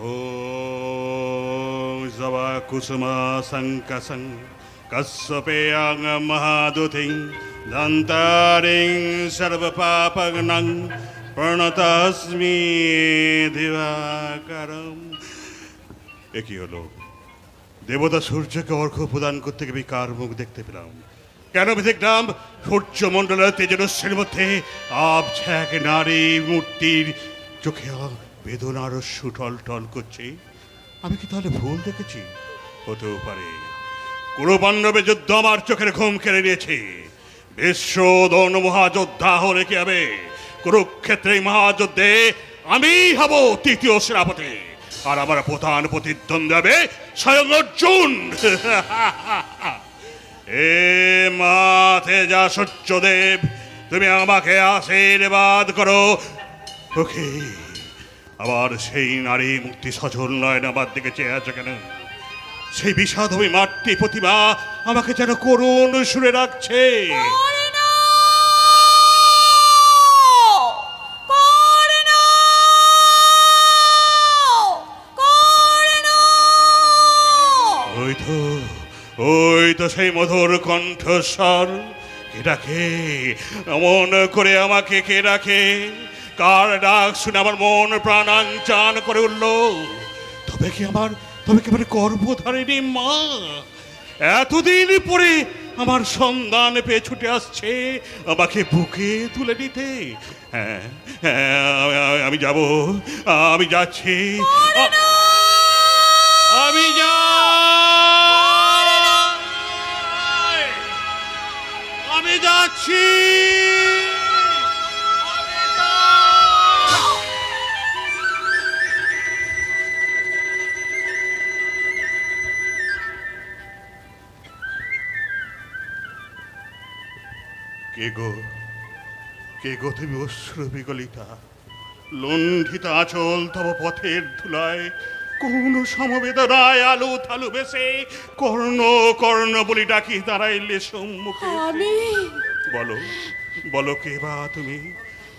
ॐ जवा कुसुमा सङ्कसं कस्यपेयां महादुतिं दन्तारिं सर्वपापग्नं প্রণতাস্মি দিবাকারম এ কি হলো দেবতা সূর্যকে অর্ঘ্য প্রদান করতে গিয়ে আমি কার মুখ দেখতে পেলাম কেন আমি দেখলাম সূর্যমণ্ডলের তেজরস্যের মধ্যে আবছা এক নারী মূর্তির চোখে বেদনার সুটল টল করছে। আমি কি তাহলে ভুল দেখেছি? হতেও পারে। কোনো পাণ্ডবের যুদ্ধ আমার চোখের ঘুম কেড়ে নিয়েছে। বিশ্ব দন মহাযোদ্ধা হলে কি হবে? কুরুক্ষেত্রে মহাযুদ্ধে আমি হব তৃতীয় সেনাপতি। আর আমার প্রধান প্রতিদ্বন্দ্বী হবে স্বয়ং অর্জুন। এ মাথে যা সূর্যদেব, তুমি আমাকে আশীর্বাদ করো। ওকে। আবার সেই নারী মুক্তি সজল নয়ন আমার দিকে চেয়ে আছে কেন? সেই বিষাদ হবে মাতৃ প্রতিভা আমাকে যেন করুণ সুরে রাখছে! ওই তো ওই তো সেই মধুর কণ্ঠস্বর। কে ডাকে? এমন করে আমাকে কে ডাকে? কার ডাক শুনে আমার মন প্রাণাঞ্চান করে উঠল। তবে কি আমার তবে কি আমার গর্ভধারিণী মা? এতদিন পরে আমার সন্ধান পেয়ে ছুটে আসছে আমাকে বুকে তুলে নিতে। হ্যাঁ হ্যাঁ আমি- যাব আমি যাচ্ছি। আমি যাই আমি যাচ্ছি। কে গো? কে গো তুমি অশ্রু বিগলিতা? লণ্ঠিত আচল তব পথের ধুলায় কোন সমবেদনায় আলো থালু বেসে কর্ণ কর্ণ বলি ডাকি দাঁড়াইলে সম্মুখে। বলো বলো কে বা তুমি?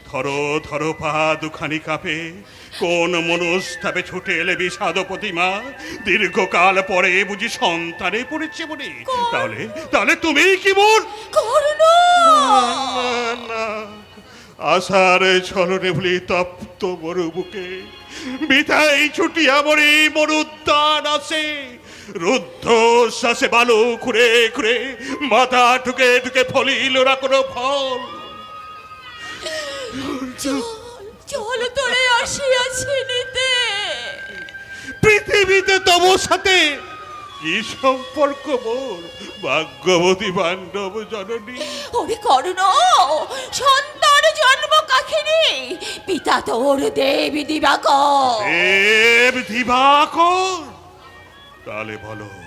ধরো ধরো পা দুখানি কাপে কোন মনস্তাপে ছুটে এলে বিষাদ প্রতিমা? দীর্ঘকাল পরে বুঝি সন্তানে পড়েছে বলে তাহলে তাহলে তুমি কি বল কর্ণ! না, না। আশার ছলনে ভুলি তপ্ত মরু বুকে। বিথাই ছুটিয়া মরি মরুদ্যান আসে। রুদ্ধ শ্বাসে বালু খুঁড়ে খুঁড়ে মাথা ঠুকে ঠুকে ফলিল না কোনো ফল। আসিয়াছি নিতে। পৃথিবীতে তব সাথে। কি সম্পর্ক মোর? ভাগ্যবতী পাণ্ডব জননী। ওরে কর্ণ সন্তান জন্ম কাখিনী। পিতা তোর দেবী দিবাকর। দেব দিবাকর। তাহলে বলো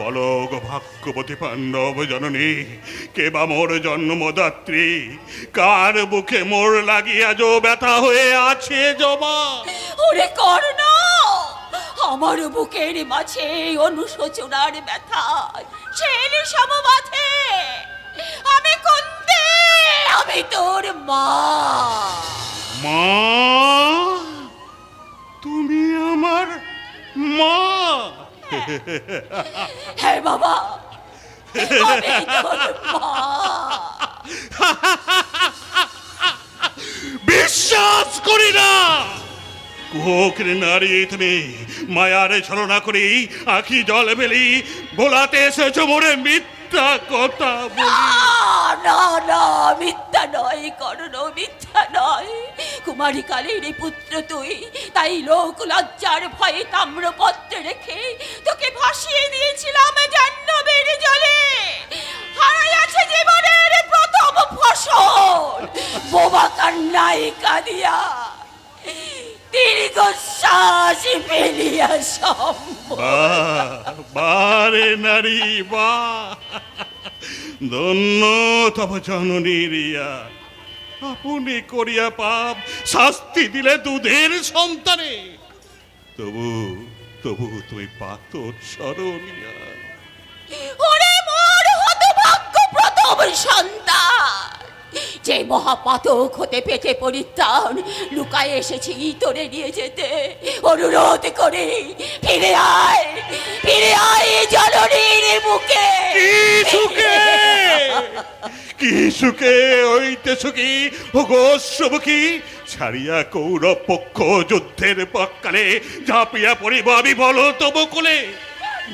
বলো ভাগ্যবতী পাণ্ডব জননী, কে বা মোর জন্মদাত্রী? কার বুকে মোর লাগিয়া যো ব্যথা হয়ে আছে জমা? ওরে কর্ণ, আমার বুকের মাঝে অনুশোচনার ব্যথা ছেলে সমবাথে আমি কুন্তে আমি তোর মা। হ্যাঁ বাবা বিশ্বাস করি না। কুহকের নারী তুমি মায়ারে ছলনা করি আখি জল বেলি বোলাতে এসেছ মোরে মিথ্যা কথা বলি। মিথ্যা নয়, করণ মিথ্যা নয়। কুমারী কালের পুত্র তুই, তাই লোক লজ্জার ভয়ে তাম্রপত্রে রেখে তোকে ভাসিয়ে দিয়েছিলাম জাহ্নবের জলে। হারাই আছে জীবনের প্রথম ফসল। বোবা কান্নাই কাঁদিয়া দীর্ঘশ্বাস ফেলিয়া সম্ভব বারে নারী বা ধন্য তব জননী রিয়া। আপনি করিয়া পাপ শাস্তি দিলে দুধের সন্তানে। তবু তবু তুই পাতর স্মরণিয়া ওরে মোর হতভাগ্য প্রথম সন্তান। যে মহাপাতক হতে পেটে পরিত্রাণ লুকায় এসেছি তোরে নিয়ে যেতে অনুরোধ করে ফিরে আয় ফিরে আয় জননীর কি সুখে? কি সুখে হইতে সুখী? ওগো সুমুখী ছাড়িয়া কৌরব পক্ষ যুদ্ধের পক্ষালে ঝাঁপিয়া পড়িব আমি বলো তবু কোলে।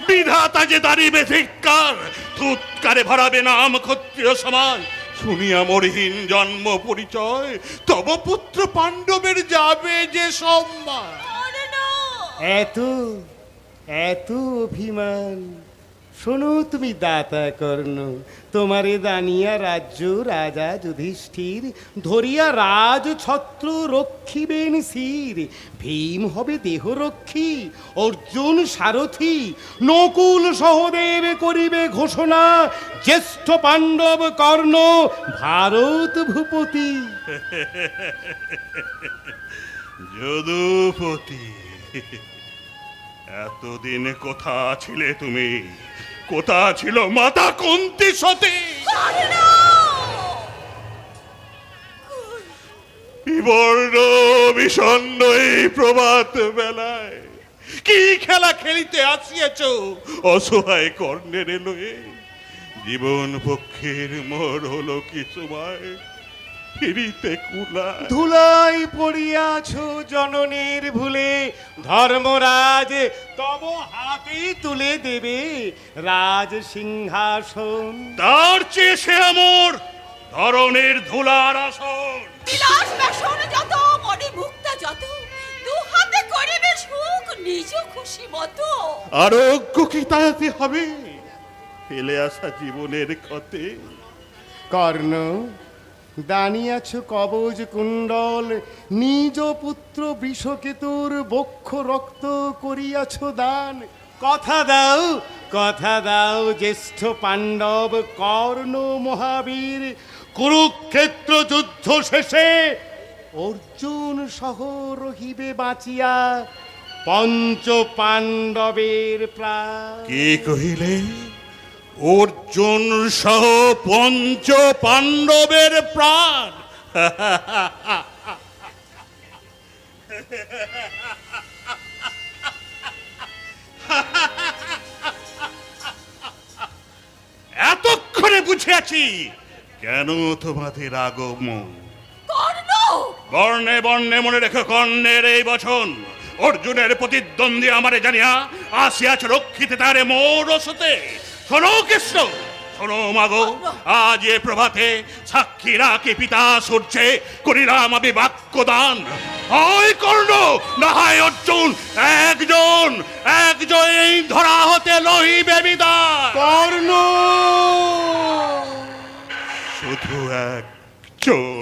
বিধাতা যে দাঁড়িবে ধিক্কার তুৎকারে ভরাবে নাম ক্ষত্রিয় সমাজ। শুনিয়া মরহীন জন্ম পরিচয় তব পুত্র পাণ্ডবের যাবে যে সম্মান। এত এত অভিমান। শোনো তুমি দাতা কর্ণ, তোমারে দানিয়া রাজ্য রাজা যুধিষ্ঠির, ধরিয়া রাজ ছত্র রক্ষিবেন শির, ভীম হবে দেহরক্ষী, অর্জুন সারথী, নকুল সহদেব করিবে ঘোষণা, জ্যেষ্ঠ পাণ্ডব কর্ণ, ভারত ভূপতি। যদুপতি, এতদিন কোথা ছিলে তুমি? কোথা ছিল মাতা কুন্তি সতী? বিবর্ণ বিষণ্ণ এই প্রভাত বেলায় কি খেলা খেলিতে আসিয়াছ? অসহায় কর্ণের লয়ে জীবন পক্ষের মোর হলো কি সময় ফিরিতে কুলা ধুলাই পড়িয়াছ জননীর ভুলে ধর্মরাজ তব হাতে তুলে দেবে রাজ সিংহাসন। তার চেয়ে সে আমর ধরনের ধুলার আসন। বিলাস বেসন যত মনে মুক্তা যত দু হাতে করিবে সুখ নিজ খুশি মতো। আরোগ্য কি তাতে হবে? ফেলে আসা জীবনের ক্ষতে। কর্ণ দানিয়াছ কবজ কুণ্ডল নিজ পুত্র বৃষকেতুর বক্ষ রক্ত করিয়াছ দান। কথা দাও কথা দাও জ্যেষ্ঠ পাণ্ডব কর্ণ মহাবীর কুরুক্ষেত্র যুদ্ধ শেষে অর্জুন সহ রহিবে বাঁচিয়া। পঞ্চ পাণ্ডবের প্রাণ। কে কহিলে অর্জুন সহ পঞ্চ পাণ্ডবের প্রাণ। এতক্ষণে বুঝিয়াছি কেন তোমাদের আগমন? বর্ণে বর্ণে মনে রেখো কর্ণের এই বচন। অর্জুনের প্রতিদ্বন্দ্বী আমারে জানিয়া আসিয়াছ রক্ষিতে তারে মোর রসতে শোনো কৃষ্ণ শোনো মাগো। আজ এ প্রভাতে সাক্ষী রাখি পিতা সূর্যে করিলাম আমি বাক্যদান। হয় কর্ণ না হয় অর্জুন। একজন একজন ধরা হতে লহিবে বিদায়। কর্ণ! শুধু একজন।